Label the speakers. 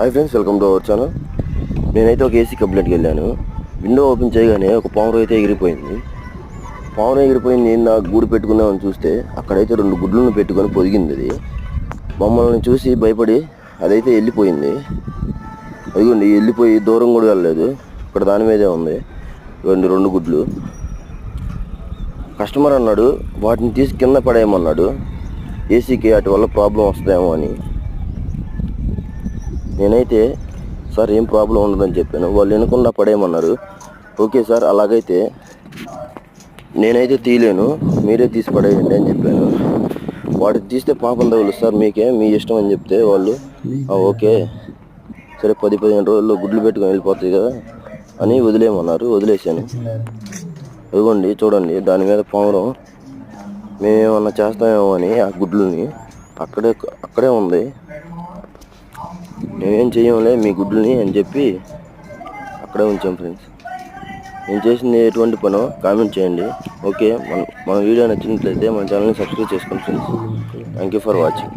Speaker 1: Hi friends welcome to our channel నేనైతే ఒక AC కంప్లైంట్కి వెళ్ళాను. విండో ఓపెన్ చేయగానే ఒక పాము అయితే ఎగిరిపోయింది. పాము ఎగిరిపోయింది నేను నా గూడు పెట్టుకుందామని చూస్తే అక్కడైతే రెండు గుడ్లను పెట్టుకొని పొదిగింది అది. మమ్మల్ని చూసి భయపడి అదైతే వెళ్ళిపోయింది. అదిగోండి వెళ్ళిపోయి దూరం కూడా వెళ్ళలేదు. ఇక్కడ దాని మీదే ఉంది. ఇవ్వండి రెండు గుడ్లు. కస్టమర్ అన్నాడు వాటిని తీసి కింద పడేయమన్నాడు. ఏసీకి వాటి వల్ల ప్రాబ్లం వస్తుందేమో అని. నేనైతే సార్ ఏం ప్రాబ్లం ఉండదని చెప్పాను. వాళ్ళు వినకుండా పడేయమన్నారు. ఓకే సార్ అలాగైతే నేనైతే తీయలేను. మీరే తీసి పడేయండి అని చెప్పాను. వాటికి తీస్తే పాపం తగులు. సార్ మీకే మీ ఇష్టం అని చెప్తే వాళ్ళు ఓకే. సరే పది పదిహేను రోజుల్లో గుడ్లు పెట్టుకొని వెళ్ళిపోతాయి కదా అని వదిలేయమన్నారు. వదిలేశాను. ఇదిగోండి చూడండి దాని మీద పావురం మేమేమన్నా చేస్తామేమో అని ఆ గుడ్లని అక్కడే అక్కడే ఉంది. మేమేం చేయంలే మీ గుడ్లని అని చెప్పి అక్కడే ఉంచాం ఫ్రెండ్స్ నేను చేసింది ఎటువంటి పనో కామెంట్ చేయండి. ఓకే మన మన వీడియో నచ్చినట్లయితే మన ఛానల్ని సబ్స్క్రైబ్ చేసుకోండి friends thank you for watching